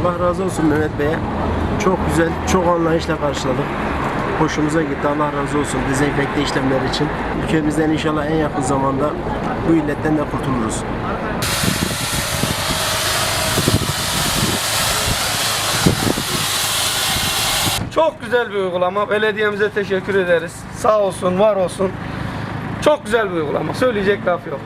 Allah razı olsun Mehmet Bey'e. Çok güzel, çok anlayışla karşıladık. Hoşumuza gitti. Allah razı olsun dezenfekte işlemleri için. Ülkemizden inşallah en yakın zamanda bu illetten de kurtuluruz. Çok güzel bir uygulama. Belediyemize teşekkür ederiz. Sağ olsun, var olsun. Çok güzel bir uygulama. Söyleyecek laf yok.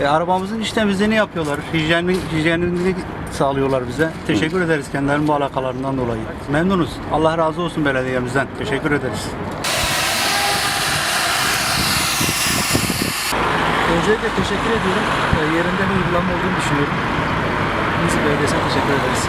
E, arabamızın iç temizliğini yapıyorlar. Hijyenini, hijyenini sağlıyorlar bize. Teşekkür ederiz kendilerinin bu alakalarından dolayı. Memnunuz. Allah razı olsun belediyemizden. Teşekkür ederiz. Öncelikle teşekkür ediyorum. E, yerinde bir uygulama olduğunu düşünüyorum. Biz belediyesine teşekkür ederiz.